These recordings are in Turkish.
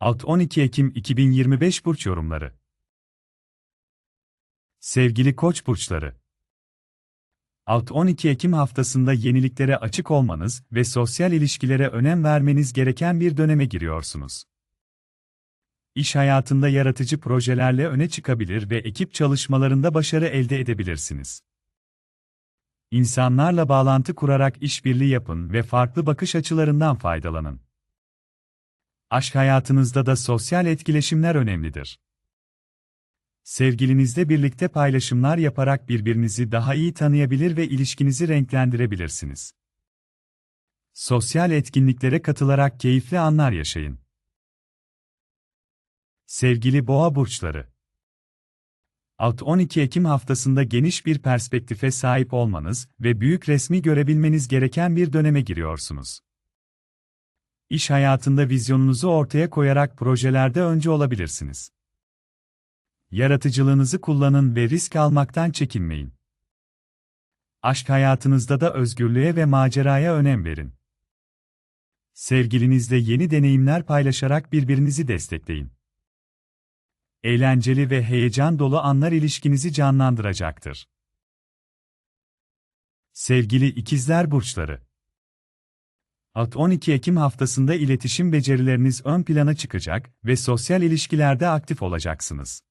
6-12 Ekim 2025 Burç Yorumları Sevgili Koç burçları 6-12 Ekim haftasında yeniliklere açık olmanız ve sosyal ilişkilere önem vermeniz gereken bir döneme giriyorsunuz. İş hayatında yaratıcı projelerle öne çıkabilir ve ekip çalışmalarında başarı elde edebilirsiniz. İnsanlarla bağlantı kurarak işbirliği yapın ve farklı bakış açılarından faydalanın. Aşk hayatınızda da sosyal etkileşimler önemlidir. Sevgilinizle birlikte paylaşımlar yaparak birbirinizi daha iyi tanıyabilir ve ilişkinizi renklendirebilirsiniz. Sosyal etkinliklere katılarak keyifli anlar yaşayın. Sevgili Boğa burçları 6-12 Ekim haftasında geniş bir perspektife sahip olmanız ve büyük resmi görebilmeniz gereken bir döneme giriyorsunuz. İş hayatında vizyonunuzu ortaya koyarak projelerde önce olabilirsiniz. Yaratıcılığınızı kullanın ve risk almaktan çekinmeyin. Aşk hayatınızda da özgürlüğe ve maceraya önem verin. Sevgilinizle yeni deneyimler paylaşarak birbirinizi destekleyin. Eğlenceli ve heyecan dolu anlar ilişkinizi canlandıracaktır. Sevgili ikizler burçları 6-12 Ekim haftasında iletişim becerileriniz ön plana çıkacak ve sosyal ilişkilerde aktif olacaksınız.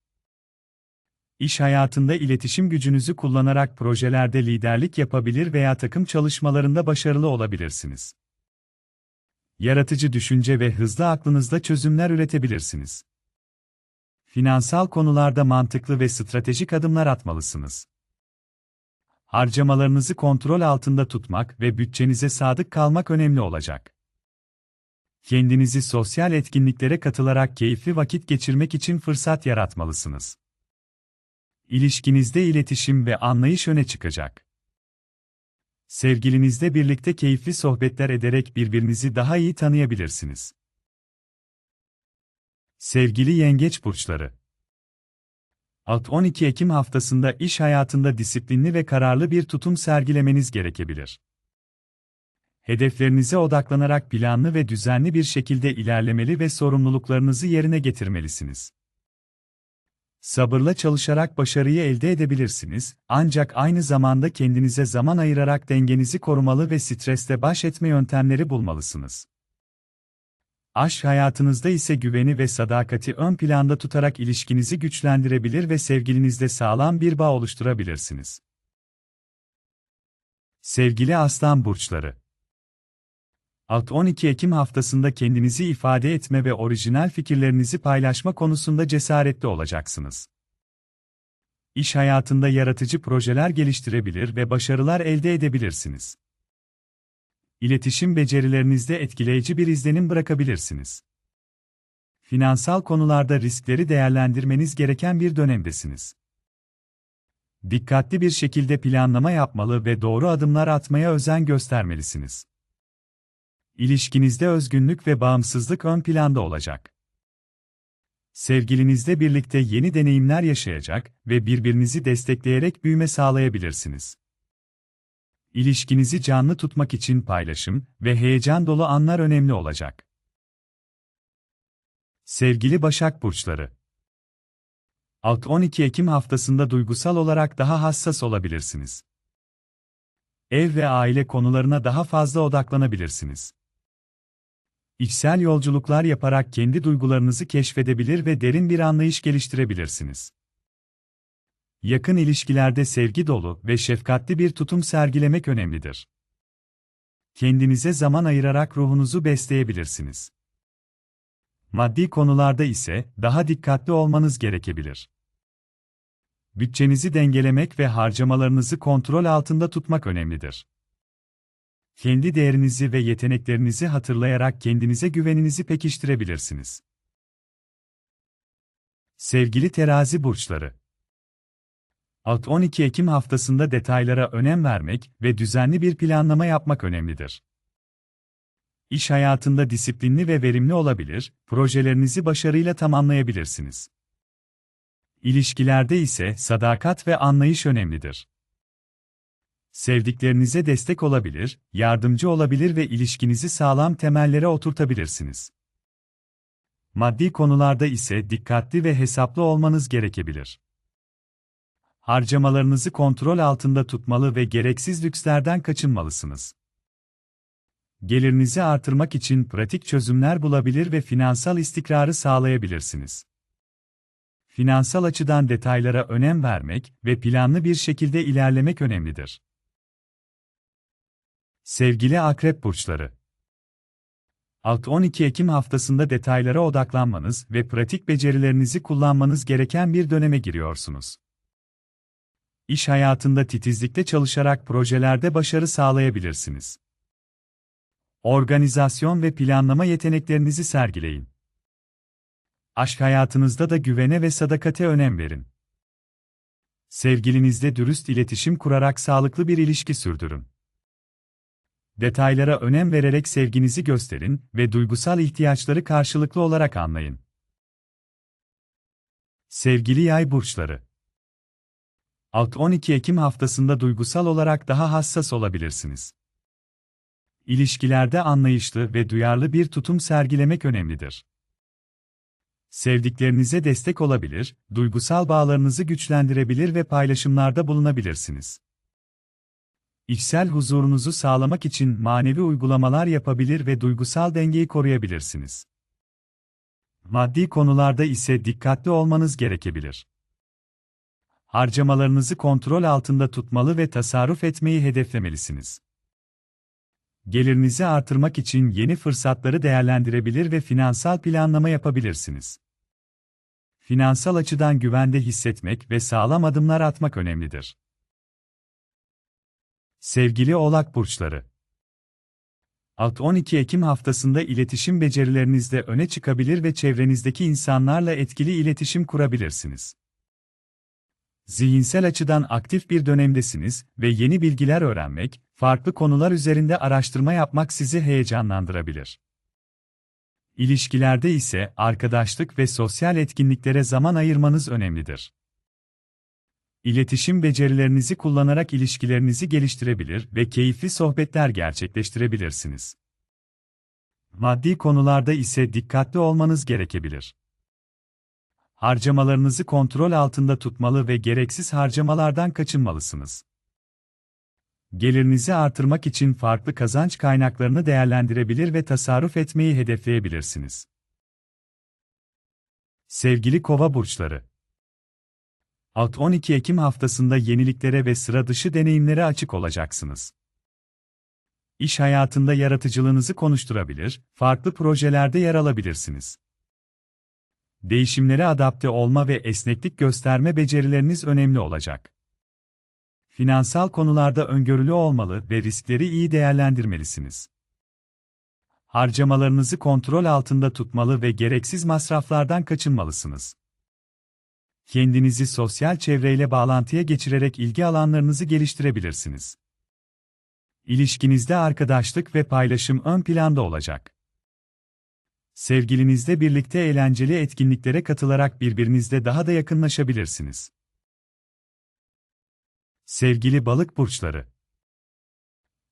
İş hayatında iletişim gücünüzü kullanarak projelerde liderlik yapabilir veya takım çalışmalarında başarılı olabilirsiniz. Yaratıcı düşünce ve hızlı aklınızda çözümler üretebilirsiniz. Finansal konularda mantıklı ve stratejik adımlar atmalısınız. Harcamalarınızı kontrol altında tutmak ve bütçenize sadık kalmak önemli olacak. Kendinizi sosyal etkinliklere katılarak keyifli vakit geçirmek için fırsat yaratmalısınız. İlişkinizde iletişim ve anlayış öne çıkacak. Sevgilinizle birlikte keyifli sohbetler ederek birbirinizi daha iyi tanıyabilirsiniz. Sevgili Yengeç burçları 6-12 Ekim haftasında iş hayatında disiplinli ve kararlı bir tutum sergilemeniz gerekebilir. Hedeflerinize odaklanarak planlı ve düzenli bir şekilde ilerlemeli ve sorumluluklarınızı yerine getirmelisiniz. Sabırla çalışarak başarıyı elde edebilirsiniz, ancak aynı zamanda kendinize zaman ayırarak dengenizi korumalı ve stresle baş etme yöntemleri bulmalısınız. Aşk hayatınızda ise güveni ve sadakati ön planda tutarak ilişkinizi güçlendirebilir ve sevgilinizle sağlam bir bağ oluşturabilirsiniz. Sevgili Aslan burçları 6-12 Ekim haftasında kendinizi ifade etme ve orijinal fikirlerinizi paylaşma konusunda cesaretli olacaksınız. İş hayatında yaratıcı projeler geliştirebilir ve başarılar elde edebilirsiniz. İletişim becerilerinizde etkileyici bir izlenim bırakabilirsiniz. Finansal konularda riskleri değerlendirmeniz gereken bir dönemdesiniz. Dikkatli bir şekilde planlama yapmalı ve doğru adımlar atmaya özen göstermelisiniz. İlişkinizde özgünlük ve bağımsızlık ön planda olacak. Sevgilinizle birlikte yeni deneyimler yaşayacak ve birbirinizi destekleyerek büyüme sağlayabilirsiniz. İlişkinizi canlı tutmak için paylaşım ve heyecan dolu anlar önemli olacak. Sevgili Başak Burçları 6-12 Ekim haftasında duygusal olarak daha hassas olabilirsiniz. Ev ve aile konularına daha fazla odaklanabilirsiniz. İçsel yolculuklar yaparak kendi duygularınızı keşfedebilir ve derin bir anlayış geliştirebilirsiniz. Yakın ilişkilerde sevgi dolu ve şefkatli bir tutum sergilemek önemlidir. Kendinize zaman ayırarak ruhunuzu besleyebilirsiniz. Maddi konularda ise daha dikkatli olmanız gerekebilir. Bütçenizi dengelemek ve harcamalarınızı kontrol altında tutmak önemlidir. Kendi değerinizi ve yeteneklerinizi hatırlayarak kendinize güveninizi pekiştirebilirsiniz. Sevgili terazi burçları 6-12 Ekim haftasında detaylara önem vermek ve düzenli bir planlama yapmak önemlidir. İş hayatında disiplinli ve verimli olabilir, projelerinizi başarıyla tamamlayabilirsiniz. İlişkilerde ise sadakat ve anlayış önemlidir. Sevdiklerinize destek olabilir, yardımcı olabilir ve ilişkinizi sağlam temellere oturtabilirsiniz. Maddi konularda ise dikkatli ve hesaplı olmanız gerekebilir. Harcamalarınızı kontrol altında tutmalı ve gereksiz lükslerden kaçınmalısınız. Gelirinizi artırmak için pratik çözümler bulabilir ve finansal istikrarı sağlayabilirsiniz. Finansal açıdan detaylara önem vermek ve planlı bir şekilde ilerlemek önemlidir. Sevgili Akrep Burçları 6-12 Ekim haftasında detaylara odaklanmanız ve pratik becerilerinizi kullanmanız gereken bir döneme giriyorsunuz. İş hayatında titizlikle çalışarak projelerde başarı sağlayabilirsiniz. Organizasyon ve planlama yeteneklerinizi sergileyin. Aşk hayatınızda da güvene ve sadakate önem verin. Sevgilinizle dürüst iletişim kurarak sağlıklı bir ilişki sürdürün. Detaylara önem vererek sevginizi gösterin ve duygusal ihtiyaçları karşılıklı olarak anlayın. Sevgili yay burçları 6-12 Ekim haftasında duygusal olarak daha hassas olabilirsiniz. İlişkilerde anlayışlı ve duyarlı bir tutum sergilemek önemlidir. Sevdiklerinize destek olabilir, duygusal bağlarınızı güçlendirebilir ve paylaşımlarda bulunabilirsiniz. İçsel huzurunuzu sağlamak için manevi uygulamalar yapabilir ve duygusal dengeyi koruyabilirsiniz. Maddi konularda ise dikkatli olmanız gerekebilir. Harcamalarınızı kontrol altında tutmalı ve tasarruf etmeyi hedeflemelisiniz. Gelirinizi artırmak için yeni fırsatları değerlendirebilir ve finansal planlama yapabilirsiniz. Finansal açıdan güvende hissetmek ve sağlam adımlar atmak önemlidir. Sevgili Oğlak Burçları 6-12 Ekim haftasında iletişim becerilerinizde öne çıkabilir ve çevrenizdeki insanlarla etkili iletişim kurabilirsiniz. Zihinsel açıdan aktif bir dönemdesiniz ve yeni bilgiler öğrenmek, farklı konular üzerinde araştırma yapmak sizi heyecanlandırabilir. İlişkilerde ise arkadaşlık ve sosyal etkinliklere zaman ayırmanız önemlidir. İletişim becerilerinizi kullanarak ilişkilerinizi geliştirebilir ve keyifli sohbetler gerçekleştirebilirsiniz. Maddi konularda ise dikkatli olmanız gerekebilir. Harcamalarınızı kontrol altında tutmalı ve gereksiz harcamalardan kaçınmalısınız. Gelirinizi artırmak için farklı kazanç kaynaklarını değerlendirebilir ve tasarruf etmeyi hedefleyebilirsiniz. Sevgili Kova burçları 6-12 Ekim haftasında yeniliklere ve sıra dışı deneyimlere açık olacaksınız. İş hayatında yaratıcılığınızı konuşturabilir, farklı projelerde yer alabilirsiniz. Değişimlere adapte olma ve esneklik gösterme becerileriniz önemli olacak. Finansal konularda öngörülü olmalı ve riskleri iyi değerlendirmelisiniz. Harcamalarınızı kontrol altında tutmalı ve gereksiz masraflardan kaçınmalısınız. Kendinizi sosyal çevreyle bağlantıya geçirerek ilgi alanlarınızı geliştirebilirsiniz. İlişkinizde arkadaşlık ve paylaşım ön planda olacak. Sevgilinizle birlikte eğlenceli etkinliklere katılarak birbirinizle daha da yakınlaşabilirsiniz. Sevgili balık burçları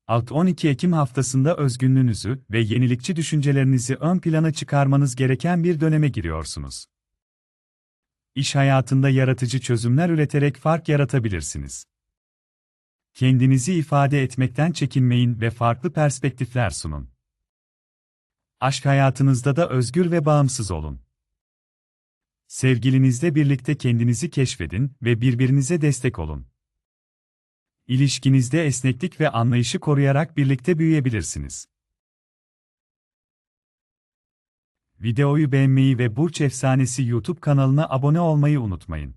6-12 Ekim haftasında özgünlüğünüzü ve yenilikçi düşüncelerinizi ön plana çıkarmanız gereken bir döneme giriyorsunuz. İş hayatında yaratıcı çözümler üreterek fark yaratabilirsiniz. Kendinizi ifade etmekten çekinmeyin ve farklı perspektifler sunun. Aşk hayatınızda da özgür ve bağımsız olun. Sevgilinizle birlikte kendinizi keşfedin ve birbirinize destek olun. İlişkinizde esneklik ve anlayışı koruyarak birlikte büyüyebilirsiniz. Videoyu beğenmeyi ve Burç Efsanesi YouTube kanalına abone olmayı unutmayın.